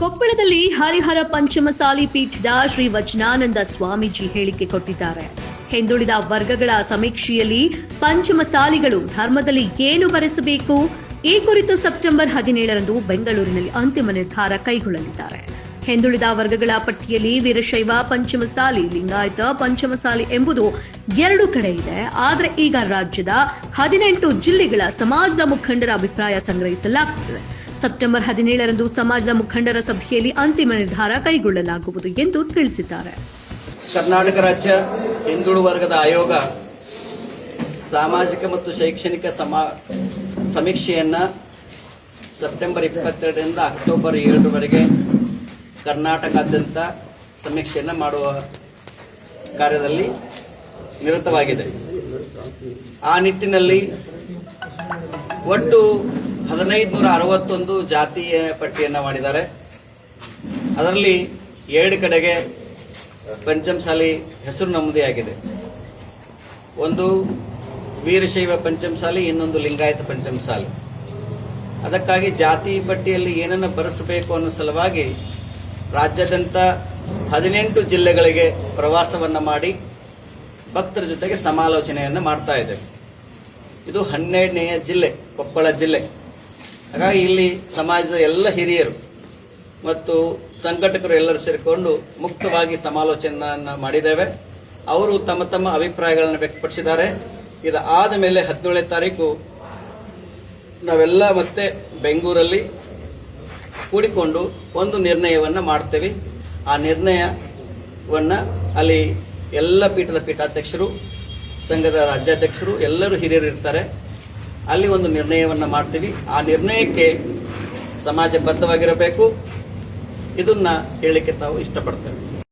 ಕೊಪ್ಪಳದಲ್ಲಿ ಹರಿಹರ ಪಂಚಮಸಾಲಿ ಪೀಠದ ಶ್ರೀ ವಚನಾನಂದ ಸ್ವಾಮೀಜಿ ಹೇಳಿಕೆ ಕೊಟ್ಟಿದ್ದಾರೆ. ಹಿಂದುಳಿದ ವರ್ಗಗಳ ಸಮೀಕ್ಷೆಯಲ್ಲಿ ಪಂಚಮಸಾಲಿಗಳು ಧರ್ಮದಲ್ಲಿ ಏನು ಬರೆಸಬೇಕು? ಈ ಕುರಿತು ಸೆಪ್ಟೆಂಬರ್ ಹದಿನೇಳರಂದು ಬೆಂಗಳೂರಿನಲ್ಲಿ ಅಂತಿಮ ನಿರ್ಧಾರ ಕೈಗೊಳ್ಳಲಿದ್ದಾರೆ. ಹಿಂದುಳಿದ ವರ್ಗಗಳ ಪಟ್ಟಿಯಲ್ಲಿ ವೀರಶೈವ ಪಂಚಮಸಾಲಿ ಲಿಂಗಾಯತ ಪಂಚಮಸಾಲಿ ಎಂಬುದು ಎರಡು ಕಡೆ ಇದೆ. ಆದರೆ ಈಗ ರಾಜ್ಯದ ಹದಿನೆಂಟು ಜಿಲ್ಲೆಗಳ ಸಮಾಜದ ಮುಖಂಡರ ಅಭಿಪ್ರಾಯ ಸಂಗ್ರಹಿಸಲಾಗುತ್ತದೆ ಸೆಪ್ಟೆಂಬರ್ ಹದಿನೇಳರಂದು ಸಮಾಜದ ಮುಖಂಡರ ಸಭೆಯಲ್ಲಿ ಅಂತಿಮ ನಿರ್ಧಾರ ಕೈಗೊಳ್ಳಲಾಗುವುದು ಎಂದು ತಿಳಿಸಿದ್ದಾರೆ. ಕರ್ನಾಟಕ ರಾಜ್ಯ ಹಿಂದುಳು ವರ್ಗದ ಆಯೋಗ ಸಾಮಾಜಿಕ ಮತ್ತು ಶೈಕ್ಷಣಿಕ ಸಮೀಕ್ಷೆಯನ್ನ ಸಮೀಕ್ಷೆಯನ್ನು ಸೆಪ್ಟೆಂಬರ್ ಇಪ್ಪತ್ತೆರಡರಿಂದ ಅಕ್ಟೋಬರ್ ಏಳರವರೆಗೆ ಕರ್ನಾಟಕಾದ್ಯಂತ ಸಮೀಕ್ಷೆಯನ್ನು ಮಾಡುವ ಕಾರ್ಯದಲ್ಲಿ ನಿರತವಾಗಿದೆ. ಆ ನಿಟ್ಟಿನಲ್ಲಿ ಒಟ್ಟು ಹದಿನೈದು ನೂರ ಅರವತ್ತೊಂದು ಜಾತಿಯ ಪಟ್ಟಿಯನ್ನು ಮಾಡಿದ್ದಾರೆ. ಅದರಲ್ಲಿ ಎರಡು ಕಡೆಗೆ ಪಂಚಮಸಾಲಿ ಹೆಸರು ನಮೂದಿಯಾಗಿದೆ. ಒಂದು ವೀರಶೈವ ಪಂಚಮಸಾಲಿ, ಇನ್ನೊಂದು ಲಿಂಗಾಯತ ಪಂಚಮಸಾಲಿ. ಅದಕ್ಕಾಗಿ ಜಾತಿ ಪಟ್ಟಿಯಲ್ಲಿ ಏನನ್ನು ಬರೆಸಬೇಕು ಅನ್ನೋ ಸಲುವಾಗಿ ರಾಜ್ಯಾದ್ಯಂತ ಹದಿನೆಂಟು ಜಿಲ್ಲೆಗಳಿಗೆ ಪ್ರವಾಸವನ್ನು ಮಾಡಿ ಭಕ್ತರ ಜೊತೆಗೆ ಸಮಾಲೋಚನೆಯನ್ನು ಮಾಡ್ತಾ ಇದೆ ಇದು ಹನ್ನೆರಡನೆಯ ಜಿಲ್ಲೆ, ಕೊಪ್ಪಳ ಜಿಲ್ಲೆ. ಹಾಗಾಗಿ ಇಲ್ಲಿ ಸಮಾಜದ ಎಲ್ಲ ಹಿರಿಯರು ಮತ್ತು ಸಂಘಟಕರು ಎಲ್ಲರೂ ಸೇರಿಕೊಂಡು ಮುಕ್ತವಾಗಿ ಸಮಾಲೋಚನೆಯನ್ನು ಮಾಡಿದ್ದೇವೆ. ಅವರು ತಮ್ಮ ತಮ್ಮ ಅಭಿಪ್ರಾಯಗಳನ್ನು ವ್ಯಕ್ತಪಡಿಸಿದ್ದಾರೆ. ಇದಾದ ಮೇಲೆ ಹದಿನೇಳನೇ ತಾರೀಕು ನಾವೆಲ್ಲ ಮತ್ತೆ ಬೆಂಗಳೂರಲ್ಲಿ ಕೂಡಿಕೊಂಡು ಒಂದು ನಿರ್ಣಯವನ್ನು ಮಾಡ್ತೇವೆ. ಆ ನಿರ್ಣಯವನ್ನು ಅಲ್ಲಿ ಎಲ್ಲ ಪೀಠದ ಪೀಠಾಧ್ಯಕ್ಷರು, ಸಂಘದ ರಾಜ್ಯಾಧ್ಯಕ್ಷರು, ಎಲ್ಲರೂ ಹಿರಿಯರು ಇರ್ತಾರೆ. ಅಲ್ಲಿ ಒಂದು ನಿರ್ಣಯವನ್ನು ಮಾಡ್ತೀವಿ. ಆ ನಿರ್ಣಯಕ್ಕೆ ಸಮಾಜ ಬದ್ಧವಾಗಿರಬೇಕು ಇದನ್ನ ಹೇಳಲಿಕ್ಕೆ ತಾವು ಇಷ್ಟಪಡ್ತೇವೆ.